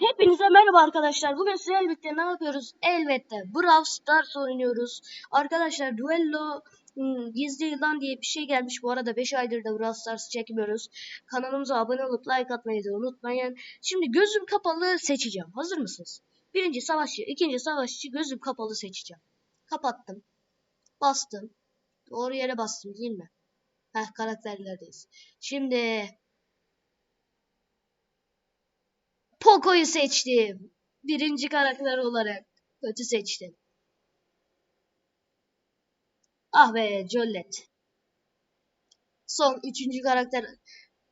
Hepinize merhaba arkadaşlar. Bugün sizlerle birlikte ne yapıyoruz? Elbette Brawl Stars oynuyoruz. Arkadaşlar Duello hmm, Gizli Yılan diye bir şey gelmiş. Bu arada 5 aydır da Brawl Stars çekmiyoruz. Kanalımıza abone olup like atmayı da unutmayın. Şimdi gözüm kapalı seçeceğim. Hazır mısınız? Birinci savaşçı, ikinci savaşçı gözüm kapalı seçeceğim. Kapattım. Bastım. Doğru yere bastım değil mi? Heh karakterlerdeyiz. Şimdi Poco'yu seçtim. Birinci karakter olarak kötü seçtim. Ah be Jollet. Son üçüncü karakter.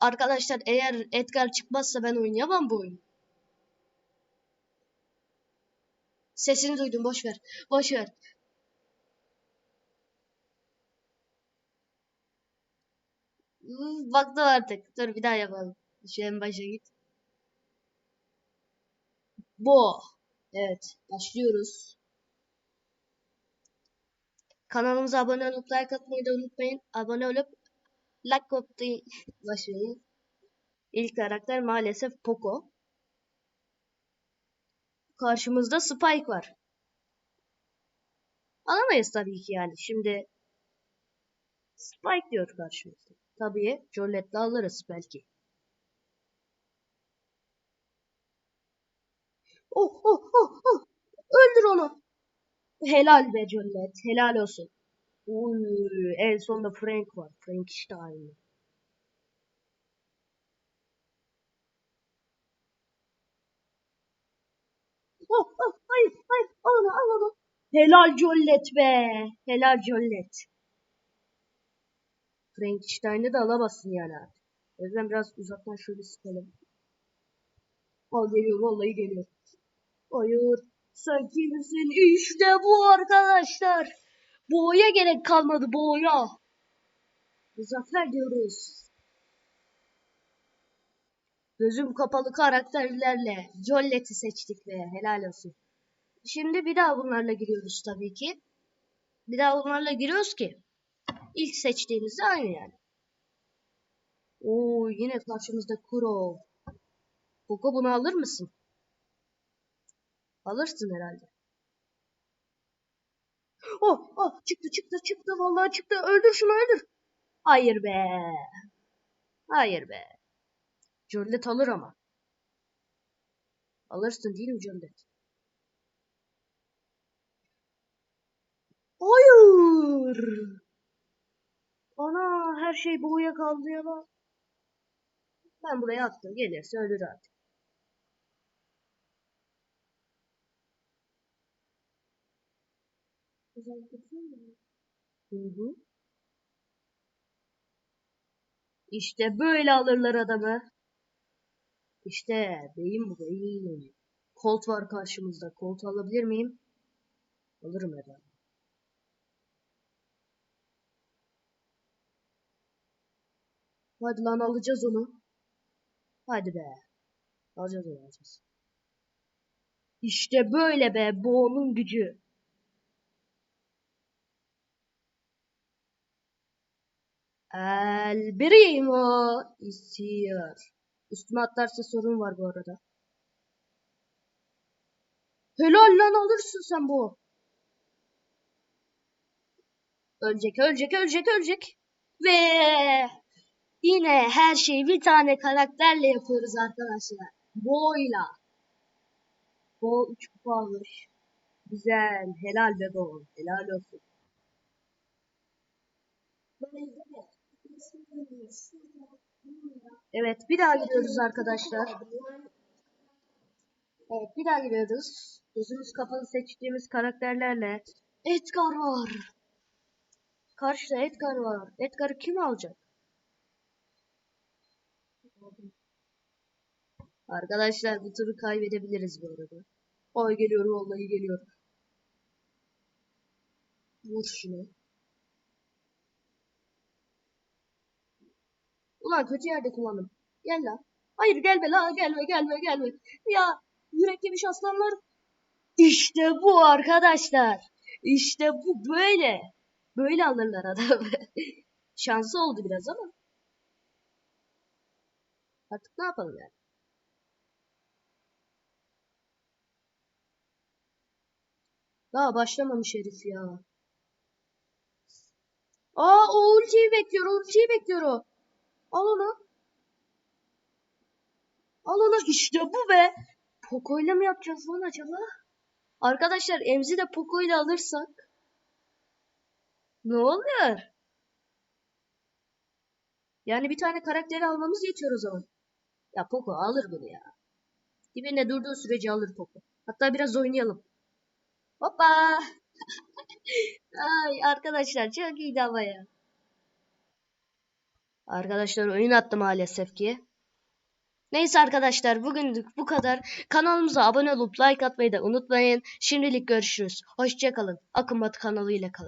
Arkadaşlar eğer Edgar çıkmazsa ben oynayamam bu oyunu. Sesini duydum boş ver. Boş artık. Dur bir daha yapalım. Şu en başa git. Bu. Evet. Başlıyoruz. Kanalımıza abone olup like atmayı da unutmayın. Abone olup like atmayı başlayın. İlk karakter maalesef Poco. Karşımızda Spike var. Alamayız tabii ki yani. Şimdi Spike diyor karşımızda. Tabii Jollet'le alırız belki. Oh oh oh oh. Öldür onu. Helal be Jollet. Helal olsun. Uy, en sonunda Frank var. Frankenstein. Oh oh hayır hayır al onu al onu. Helal Jollet be. Helal Jollet. Frankenstein'i de alamazsın yani artık. O yüzden biraz uzaktan şöyle sıkalım. Al geliyor vallahi geliyor. Hayır. Sen kimsin? İşte bu arkadaşlar. Boğaya gerek kalmadı boğaya. Zafer diyoruz. Gözüm kapalı karakterlerle Jollet'i seçtik ve helal olsun. Şimdi bir daha bunlarla giriyoruz tabii ki. Bir daha bunlarla giriyoruz ki ilk seçtiğimizde aynı yani. Oo yine karşımızda Kuro. Poco bunu alır mısın? Alırsın herhalde. Oh oh çıktı çıktı çıktı vallahi çıktı öldür şunu öldür. Hayır be. Hayır be. Jollet alır ama. Alırsın değil mi Jollet? Hayır. Ana her şey boğuya kaldı ya lan. Ben buraya attım. Gelirse ölür artık. Hı. İşte böyle alırlar adamı. İşte beyin bu beyin. Colt var karşımızda. Colt alabilir miyim? Alırım herhalde. Hadi lan alacağız onu. Hadi be. Alacağız onu alacağız. İşte böyle be. Bu onun gücü. El Primo istiyor. Üstüme atlarsa sorun var bu arada. Helal lan alırsın sen bu. Ölecek, ölecek, ölecek, ölecek. Ve yine her şeyi bir tane karakterle yapıyoruz arkadaşlar. Bo'yla. Bo 3 kupa. Güzel. Helal be Bo. Helal olsun. Evet bir daha giriyoruz arkadaşlar. Evet bir daha giriyoruz. Gözümüz kapalı seçtiğimiz karakterlerle. Edgar var. Karşıda Edgar var. Edgar'ı kim alacak? Arkadaşlar bu turu kaybedebiliriz bu arada. Ay geliyor vallahi geliyor. Vur şunu. Ulan kötü yerde kullandım. Gel la. Hayır gelme la gelme gelme gelme. Ya yürek yemiş aslanlar. İşte bu arkadaşlar. İşte bu böyle. Böyle alırlar adamı. Şansı oldu biraz ama. Artık ne yapalım yani. Daha başlamamış herif ya. Aa o ultiyi bekliyor, ultiyi bekliyor o. Al onu. Al onu. İşte bu be. Poco ile mi yapacağız lan acaba? Arkadaşlar Emzi de Poco ile alırsak. Ne oluyor? Yani bir tane karakteri almamız yetiyor o zaman. Ya Poco alır bunu ya. Dibinde durduğu sürece alır Poco. Hatta biraz oynayalım. Hoppa. Ay arkadaşlar çok iyiydi ama ya. Arkadaşlar oyun attı maalesef ki. Neyse arkadaşlar bugünlük bu kadar. Kanalımıza abone olup like atmayı da unutmayın. Şimdilik görüşürüz. Hoşçakalın. Akın Batı kanalıyla kalın.